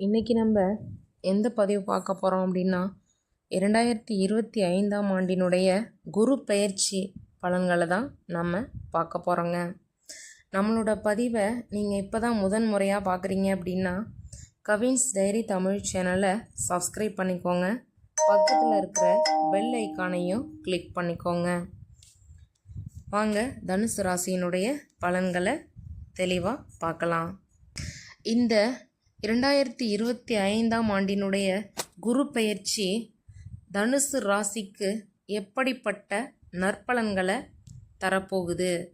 இன்றைக்கி நம்ம எந்த பதிவு பார்க்க போகிறோம் அப்படின்னா இரண்டாயிரத்தி இருபத்தி ஐந்தாம் ஆண்டினுடைய குரு பயிற்சி பலன்களை தான் நம்ம பார்க்க போகிறோங்க நம்மளோட பதிவை நீங்கள் இப்போ தான் முதன் முறையாக பார்க்குறீங்க அப்படின்னா கவின்ஸ் டைரி தமிழ் சேனலை சப்ஸ்கிரைப் பண்ணிக்கோங்க. பக்கத்தில் இருக்கிற பெல் ஐக்கானையும் கிளிக் பண்ணிக்கோங்க. வாங்க தனுசு ராசியினுடைய பலன்களை தெளிவாக பார்க்கலாம். இந்த இரண்டாயிரத்தி இருபத்தி ஐந்தாம் ஆண்டினுடைய குரு பெயர்ச்சி தனுசு ராசிக்கு எப்படிப்பட்ட நற்பலன்களை தரப்போகுது?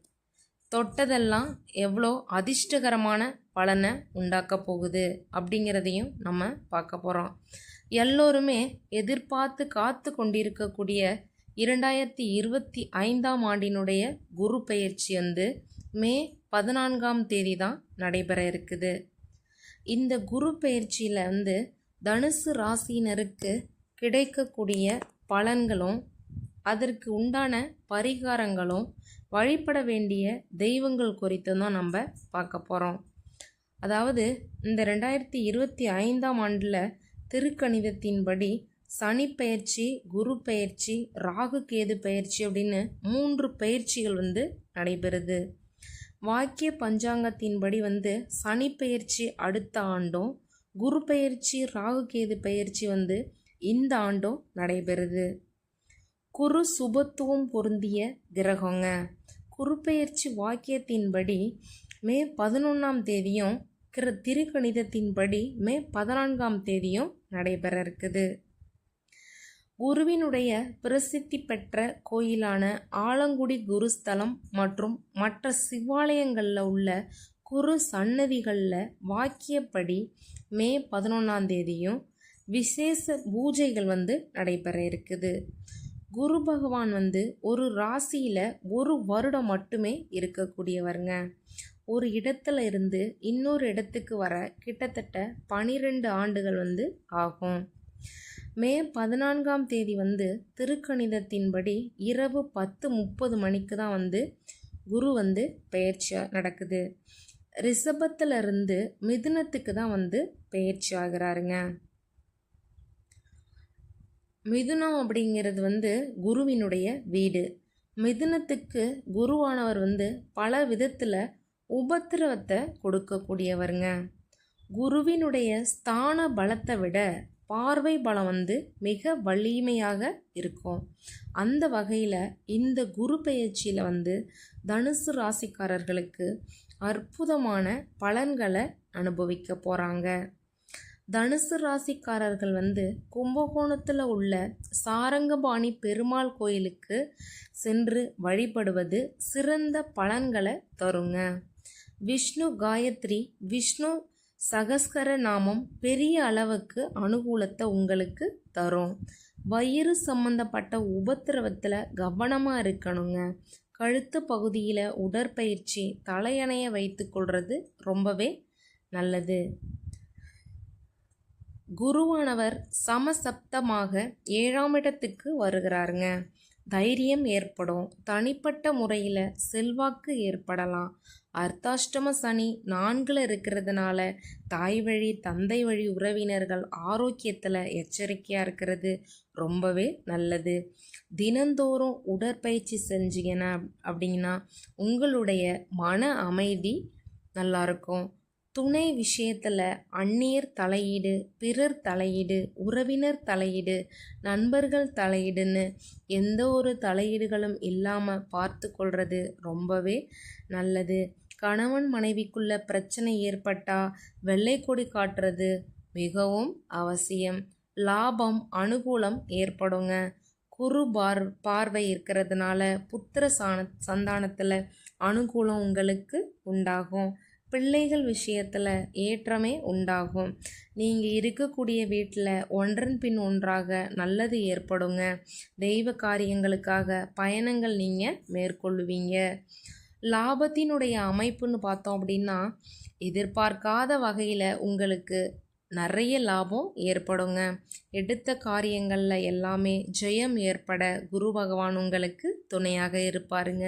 தொட்டதெல்லாம் எவ்வளோ அதிர்ஷ்டகரமான பலனை உண்டாக்க போகுது அப்படிங்கிறதையும் நம்ம பார்க்க போகிறோம் எல்லோருமே எதிர்பார்த்து காத்து கொண்டிருக்கக்கூடிய இரண்டாயிரத்தி இருபத்தி ஐந்தாம் ஆண்டினுடைய குரு பெயர்ச்சி வந்து மே பதினான்காம் தேதி தான் நடைபெற இருக்குது. இந்த குரு பயிற்சியில் வந்து தனுசு ராசியினருக்கு கிடைக்கக்கூடிய பலன்களும் அதற்கு உண்டான பரிகாரங்களும் வழிபட வேண்டிய தெய்வங்கள் குறித்து தான் நம்ம பார்க்க போகிறோம் அதாவது இந்த ரெண்டாயிரத்தி இருபத்தி ஐந்தாம் ஆண்டில் திருக்கணிதத்தின்படி சனி பயிற்சி குரு பயிற்சி ராகு கேது பயிற்சி அப்படின்னு மூன்று பயிற்சிகள் வந்து நடைபெறுது. வாக்கிய பஞ்சாங்கத்தின்படி வந்து சனி பெயர்ச்சி அடுத்த ஆண்டும் குரு பெயர்ச்சி ராகு கேது வந்து இந்த ஆண்டும் நடைபெறுது. குரு சுபத்துவம் பொருந்திய கிரகங்க. குரு பயிற்சி வாக்கியத்தின்படி மே பதினொன்றாம் தேதியும் கிர திருக்கணிதத்தின்படி மே பதினான்காம் தேதியும் நடைபெற இருக்குது குருவினுடைய பிரசித்தி பெற்ற கோயிலான ஆலங்குடி குருஸ்தலம் மற்றும் மற்ற சிவாலயங்களில் உள்ள குரு சன்னதிகளில் வாக்கியப்படி மே பதினொன்றாம் தேதியும் விசேஷ பூஜைகள் வந்து நடைபெற இருக்குது. குரு பகவான் வந்து ஒரு ராசியில் ஒரு வருடம் மட்டுமே இருக்கக்கூடியவருங்க. ஒரு இடத்துல இருந்து இன்னொரு இடத்துக்கு வர கிட்டத்தட்ட பனிரெண்டு ஆண்டுகள் வந்து ஆகும். மே பதினான்காம் தேதி வந்து திருக்கணிதத்தின்படி இரவு பத்து முப்பது மணிக்கு தான் வந்து குரு வந்து பெயர்ச்சியாக நடக்குது. ரிஷபத்தில் இருந்து மிதுனத்துக்கு தான் வந்து பெயர்ச்சி ஆகிறாருங்க. மிதுனம் அப்படிங்கிறது வந்து குருவினுடைய வீடு. மிதுனத்துக்கு குருவானவர் வந்து பல விதத்தில் உபத்திரவத்தை கொடுக்கக்கூடியவருங்க. குருவினுடைய ஸ்தான பலத்தை விட பார்வை பலம் வந்து மிக வலிமையாக இருக்கும். அந்த வகையில் இந்த குரு பெயர்ச்சியில் வந்து தனுசு ராசிக்காரர்களுக்கு அற்புதமான பலன்களை அனுபவிக்க போகிறாங்க தனுசு ராசிக்காரர்கள் வந்து கும்பகோணத்தில் உள்ள சாரங்கபாணி பெருமாள் கோயிலுக்கு சென்று வழிபடுவது சிறந்த பலன்களை தருங்க. விஷ்ணு காயத்ரி விஷ்ணு சகஸ்கர நாமம் பெரிய அளவுக்கு அனுகூலத்தை உங்களுக்கு தரும். வயிறு சம்மந்தப்பட்ட உபத்திரவத்தில் கவனமாக இருக்கணுங்க. கழுத்து பகுதியில் உடற்பயிற்சி தலையணைய வைத்து கொள்வது ரொம்பவே நல்லது. குருவானவர் சமசப்தமாக ஏழாம் இடத்துக்கு வருகிறாருங்க. தைரியம் ஏற்படும். தனிப்பட்ட முறையில் செல்வாக்கு ஏற்படலாம். அர்த்தாஷ்டம சனி நான்கில் இருக்கிறதுனால தாய் வழி தந்தை வழி உறவினர்கள் ஆரோக்கியத்தில் எச்சரிக்கையாக இருக்கிறது ரொம்பவே நல்லது. தினந்தோறும் உடற்பயிற்சி செஞ்சீங்கன்னா அப்படின்னா உங்களுடைய மன அமைதி நல்லாயிருக்கும் துணை விஷயத்தில் அந்நியர் தலையீடு பிறர் தலையீடு உறவினர் தலையீடு நண்பர்கள் தலையீடுன்னு எந்த ஒரு தலையீடுகளும் இல்லாமல் பார்த்து கொள்வது ரொம்பவே நல்லது. கணவன் மனைவிக்குள்ள பிரச்சனை ஏற்பட்டால் வெள்ளை கொடி காட்டுறது மிகவும் அவசியம். லாபம் அனுகூலம் ஏற்படுங்க. குரு பார் பார்வை இருக்கிறதுனால புத்திர சாண சந்தானத்தில் அனுகூலம் உங்களுக்கு உண்டாகும். பிள்ளைகள் விஷயத்தில் ஏற்றமே உண்டாகும். நீங்கள் இருக்கக்கூடிய வீட்டில் ஒன்றன் பின் ஒன்றாக நல்லது ஏற்படுங்க. தெய்வ காரியங்களுக்காக பயணங்கள் நீங்கள் மேற்கொள்ளுவீங்க லாபத்தினுடைய அமைப்புன்னு பார்த்தோம் அப்படின்னா எதிர்பார்க்காத வகையில் உங்களுக்கு நிறைய லாபம் ஏற்படுங்க. எடுத்த காரியங்களில் எல்லாமே ஜெயம் ஏற்பட குரு பகவான் உங்களுக்கு துணையாக இருப்பாருங்க.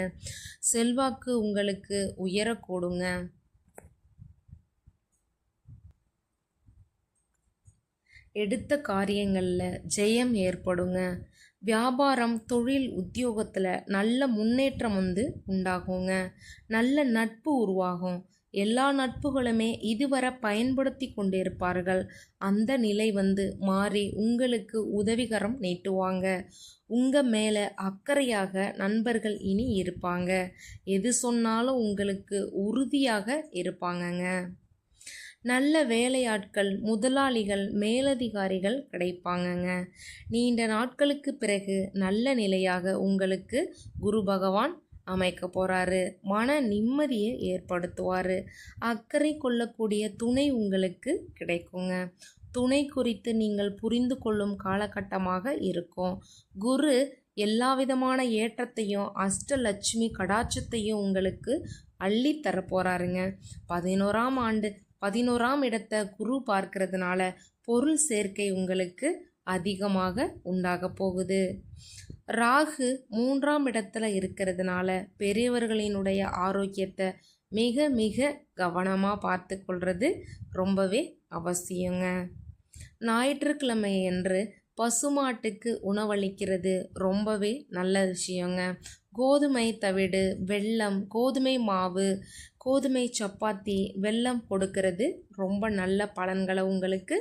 செல்வாக்கு உங்களுக்கு உயரக்கூடுங்க. எடுத்த காரியங்களில் ஜெயம் ஏற்படுங்க. வியாபாரம் தொழில் உத்தியோகத்தில் நல்ல முன்னேற்றம் வந்து உண்டாகுங்க. நல்ல நட்பு உருவாகும். எல்லா நட்புகளுமே இதுவரை பயன்படுத்தி கொண்டிருப்பார்கள். அந்த நிலை வந்து மாறி உங்களுக்கு உதவிகரம் நீட்டுவாங்க. உங்கள் மேலே அக்கறையாக நண்பர்கள் இனி இருப்பாங்க. எது சொன்னாலும் உங்களுக்கு உறுதியாக இருப்பாங்கங்க. நல்ல வேலையாட்கள் முதலாளிகள் மேலதிகாரிகள் கிடைப்பாங்கங்க. நீண்ட நாட்களுக்கு பிறகு நல்ல நிலையாக உங்களுக்கு குரு பகவான் அமைக்க போகிறாரு மன நிம்மதியை ஏற்படுத்துவார். அக்கறை கொள்ளக்கூடிய துணை உங்களுக்கு கிடைக்குங்க. துணை குறித்து நீங்கள் புரிந்து கொள்ளும் காலகட்டமாக இருக்கும். குரு எல்லா விதமான ஏற்றத்தையும் அஷ்டலட்சுமி கடாட்சத்தையும் உங்களுக்கு அள்ளி தரப்போகிறாருங்க பதினோராம் ஆண்டு பதினோராம் இடத்தை குரு பார்க்கறதுனால பொருள் சேர்க்கை உங்களுக்கு அதிகமாக உண்டாக போகுது. ராகு மூன்றாம் இடத்துல இருக்கிறதுனால பெரியவர்களினுடைய ஆரோக்கியத்தை மிக மிக கவனமாக பார்த்து கொள்வது ரொம்பவே அவசியங்க. ஞாயிற்றுக்கிழமை என்று பசுமாட்டுக்கு உணவளிக்கிறது ரொம்பவே நல்ல விஷயங்க. கோதுமை தவிடு வெல்லம் கோதுமை மாவு கோதுமை சப்பாத்தி வெல்லம் கொடுக்கறது. ரொம்ப நல்ல பலன்களை உங்களுக்கு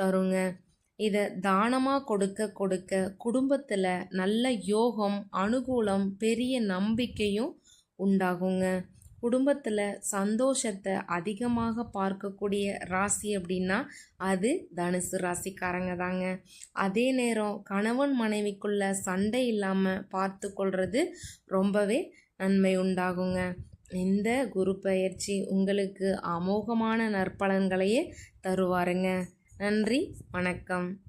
தருங்க. இதை தானமாக கொடுக்க கொடுக்க குடும்பத்தில் நல்ல யோகம் அனுகூலம் பெரிய நம்பிக்கையும் உண்டாகுங்க. குடும்பத்தில் சந்தோஷத்தை அதிகமாக பார்க்கக்கூடிய ராசி அப்படின்னா அது தனுசு ராசிக்காரங்க தாங்க. அதே நேரம் கணவன் மனைவிக்குள்ள சண்டை இல்லாமல் பார்த்து கொள்வது ரொம்பவே நன்மை உண்டாகுங்க. இந்த குரு பயிற்சி உங்களுக்கு அமோகமான நற்பலன்களையே தருவாருங்க. நன்றி வணக்கம்.